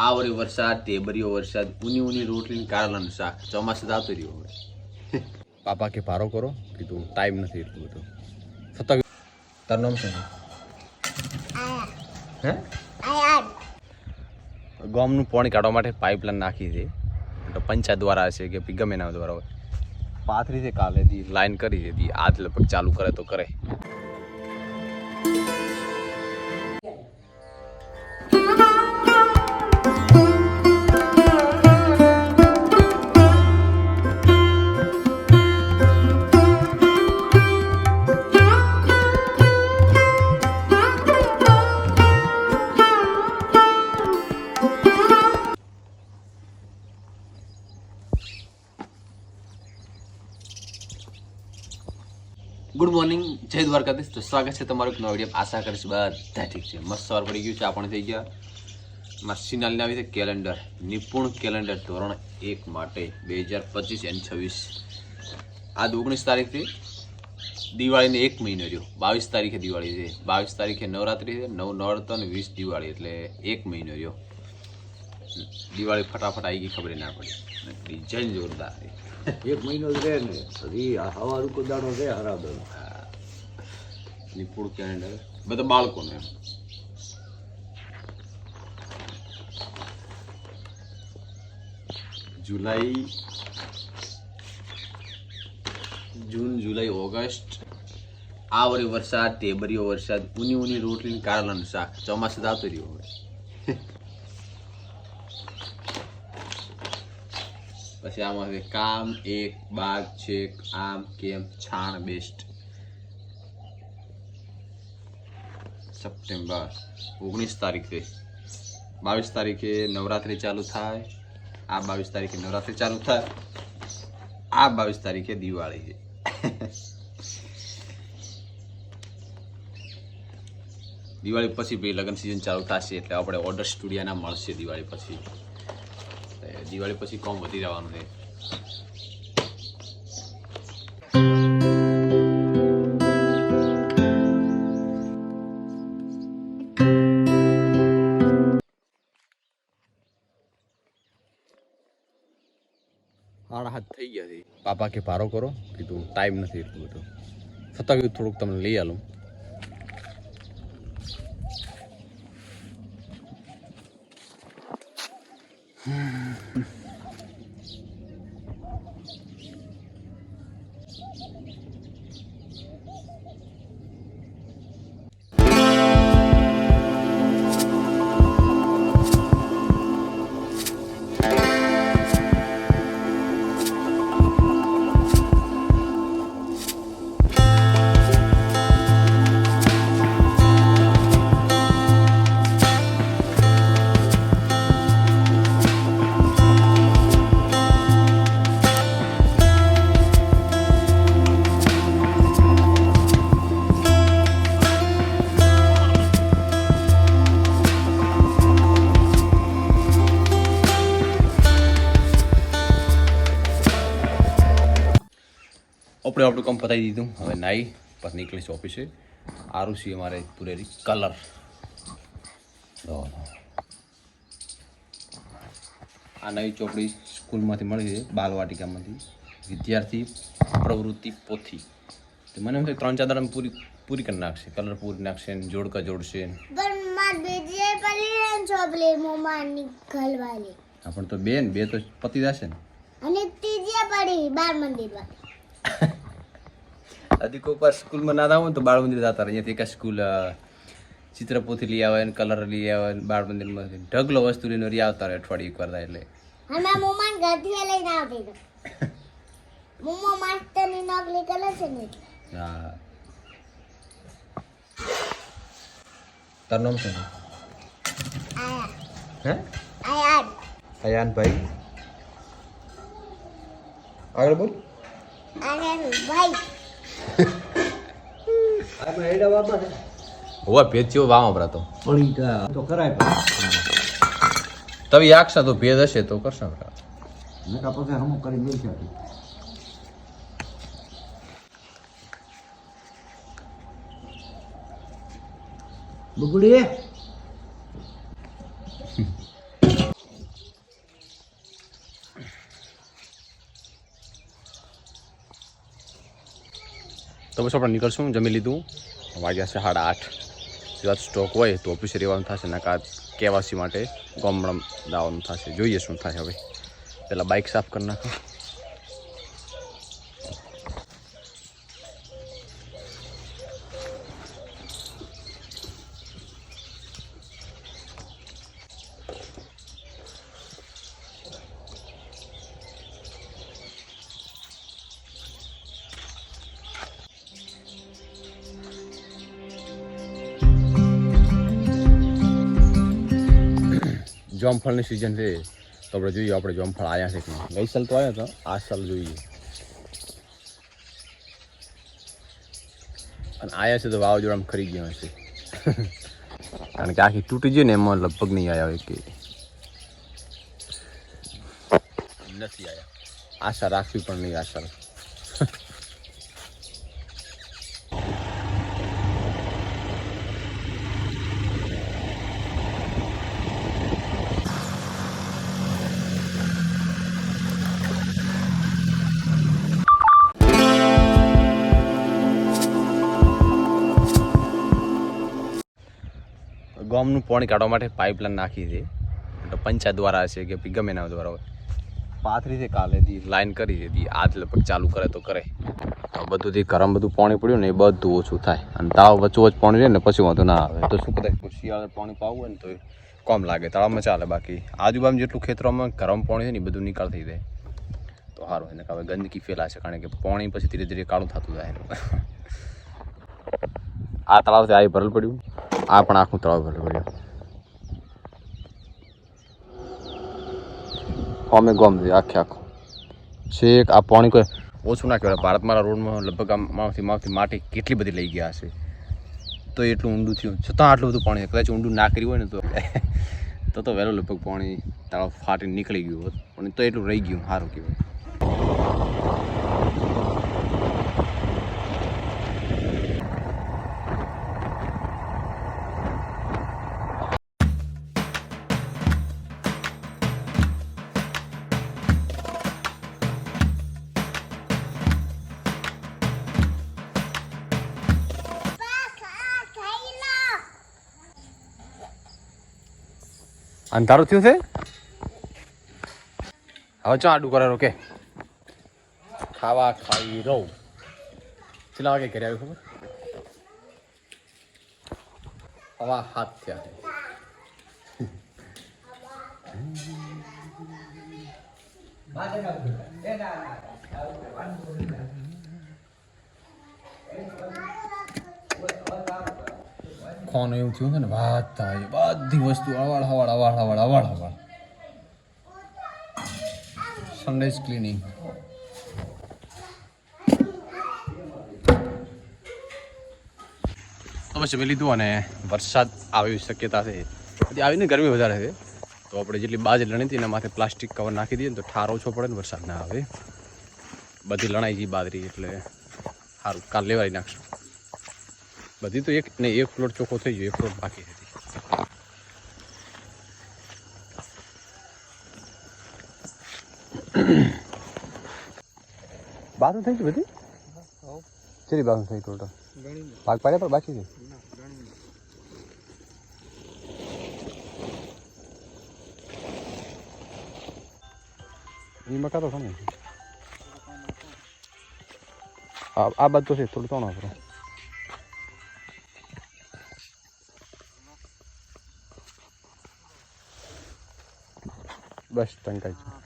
આ વરે વરસાદ ટેબરીઓ વરસાદ ઊની ઊની રોટલી કારણ કારેલાનું શાક. ચોમાસું આવતું રહ્યું હવે. પાપા કે ભારો કરો. કીધું ટાઈમ નથી એટલું બધું. છતાં તારું નામ શું હે? ગામનું પાણી કાઢવા માટે પાઇપલાઇન નાખી છે. તો પંચાયત દ્વારા હશે કે ગમે ના દ્વારા હોય. પાથરી છે કાલે લાઈન કરી દીધી આજ લગભગ ચાલુ કરે તો કરે. ગુડ મોર્નિંગ જય દ્વારકાધીશ. તો સ્વાગત છે તમારું નવા વીડિયો આશા કરીશ બધા ઠીક છે. મસ્ત સવાર પડી ગયું છે. આપણે થઈ ગયા મસ્તી નાલીને આવી છે કેલેન્ડર નિપુણ કેલેન્ડર ધોરણ એક માટે બે હજાર પચીસ એન્ડ છવ્વીસ. આજ ઓગણીસ તારીખથી દિવાળીને એક મહિનો રહ્યો. બાવીસ તારીખે દિવાળી છે. બાવીસ તારીખે નવરાત્રી છે. નવ નવરાત્ર વીસ દિવાળી. એટલે એક મહિનો રહ્યો. દિવાળી ફટાફટ આવી ગઈ, ખબર ના પડી. ડિઝાઇન જોરદાર. એક મહિનો જ રહે ને. પછી હવા રૂકો દાડો રહે હરાદર નિપુણ કેલેન્ડર બધા બાળકોને જુલાઈ, જૂન, જુલાઈ, ઓગસ્ટ. આ વળી વરસાદ ટેબરીઓ વરસાદ ઊની ઊની રોટલી કારણ શાક. ચોમાસું આવતું રહ્યું હવે. પછી આમાં છે, કામ એક બાગ છેક આમ કેમ છાણ બેસ્ટ. સપ્ટેમ્બર ઓગણીસ તારીખે. બાવીસ તારીખે નવરાત્રિ ચાલુ થાય. આ બાવીસ તારીખે નવરાત્રિ ચાલુ થાય. આ બાવીસ તારીખે દિવાળી છે. દિવાળી પછી ભાઈ લગ્ન સિઝન ચાલુ થશે એટલે આપણે ઓર્ડર સ્ટુડિયાના મળશે દિવાળી પછી. દિવાળી પછી કોમ વધી જવાનું છે હાથ થઈ ગયા છે. પાપા કે ભારો કરો, કીધું ટાઈમ નથી એટલું બધું. છતાં કીધું થોડુંક તમને લઈ આલું. Mm-hmm. આપણે આપણું કામ પતાવી દીધું. હવે નાઈ પછી નીકળીશ ઓફિસે. આરુષી અમારે પૂરેરી કલર. આ નવી ચોપડી સ્કૂલમાંથી મળી છે બાલવાટિકામાંથી. વિદ્યાર્થી પ્રવૃત્તિ પોથી. તો મને એમ થાય ત્રણ ચાર દાડા પૂરી પૂરી કરી નાખશે કલર પૂરી નાખશે ને જોડકા જોડશે પણ માર બેટીએ ને તો બે તો પતી જશે ને. અને ત્રીજી પડી બાર મંદિરમાં હજી કોઈક વાર સ્કૂલમાં ના આવો ને તો બાળ મંદિર જતા રહે અહીંયાથી એક સ્કૂલ ચિત્રપોથી લઈ આવે ને કલર લઈ આવે ને બાળ મંદિરમાં ઢગલો વસ્તુ લઈને વળી આવતા રહે અઠવાડિયે એક વાર થાય એટલે. અને મોમાન ઘરથી લઈને આવતી તો મોમો માસ્ટરની નોકરી કરે છે ને હા. તારું નામ શું હે? આયા અયાનભાઈ આગળ બોલ. ભાઈ આપણે એડા હોવા વાવ ઈ કા તો કરાય પણ. તવી આખશા તો ભેદ હશે તો કરશો નકા પછી હમ કરી મેલ છે. બગડી તો બસ આપણે નીકળશું જમી લીધું. વાગ્યા છે સાડા આઠ. કદાચ સ્ટોક હોય તો ઓફિસે રહેવાનું થશે નકા કેવાસી માટે ગામડમ દાવાનું થશે. જોઈએ શું થાય હવે. પહેલાં બાઇક સાફ કરી નાખો. જોમફળની સિઝન છે. તો આપણે જોઈએ આપણે જોમફળ આવ્યા છે કે ગઈ સાલ તો આવ્યા હતા આ સાલ જોઈએ. અને આવ્યા છે તો વાવાઝોડામાં ખરી ગયા હશે. કારણ કે આખી તૂટી ગઈ ને એમાં લગભગ નહીં આવ્યા હોય કે. નથી આવ્યા આશા રાખવી પણ નહીં આશા ગામનું પાણી કાઢવા માટે પાઇપલાઇન નાખી છે. પંચાયત દ્વારા છે કે ગમે એના દ્વારા હોય. પાથરી છે કાલે દી. લાઈન કરી દીધી આજ લગભગ ચાલુ કરે તો કરે. તો બધું જે ગરમ બધું પાણી પડ્યું ને એ બધું ઓછું થાય. અને તાવ વચ્ચો વચ્ચ પાણી રહે ને પછી વાંધો ના આવે. તો શું કદાચ શિયાળે પાણી પાવું હોય ને તો કોમ લાગે. તળાવમાં ચાલે બાકી. આજુબાજુ જેટલું ખેતરોમાં ગરમ પાણી છે ને એ બધું નિકાલ થઈ જાય તો સારું એને હવે ગંદકી ફેલાશે કારણ કે પાણી પછી ધીરે ધીરે કાળું થતું જાય. આ તળાવથી આ ભરલ પડ્યું. આ પણ આખું તળાવ ભરલ પડ્યું અમે ગોમ છે આખે આખું. છેક આ પાણી કોઈ ઓછું ના કહેવાય. ભારત મારા રોડમાં લગભગ આમ માવથી માવથી માટી કેટલી બધી લઈ ગયા હશે. તો એટલું ઊંડું થયું. છતાં આટલું બધું પાણી કદાચ ઊંડું ના કર્યું હોય ને તો. તો તો વહેલું લગભગ પાણી તળાવ ફાટીને નીકળી ગયું હોત. પણ તો એટલું રહી ગયું સારું કહેવાય. અંધારું થયું છે? હવે ચો આડું કરે રોકે ખાવા ખાઈ રહું. કેટલા વાગે ઘરે આવ્યું ખબર? હવા હાથ થયા છે. ખોનું એવું થયું છે ને, વાત બધી વસ્તુ અવાળ હવાળ અવાળ હવાળ અવાળ હવાળ. સનરાઈઝ બસ જમી લીધું અને વરસાદ આવી શક્યતા છે. હજી આવીને ગરમી વધારે છે. તો આપણે જેટલી બાજ લણી હતી એના માથે પ્લાસ્ટિક કવર નાખી દઈએ ને તો ઠાર ઓછો પડે ને વરસાદ ના આવે. બધી લણાઈ ગઈ બાદરી એટલે સારું. કાલ લેવાઈ નાખશું. બધી તો એક, નહીં, એક પ્લોટ ચોખ્ખો થઈ ગયો, એક પ્લોટ બાકી હતી બાથરૂમ થઈ ગયું બધી? ચેરી બાથરૂમ થઈ ટોટલ? ભાગ પાડ્યા પણ બાકી છે? એ મકા તો આ આ બાદ તો છે, થોડું ત્રણ આપણે બસ ટંકાઈ છે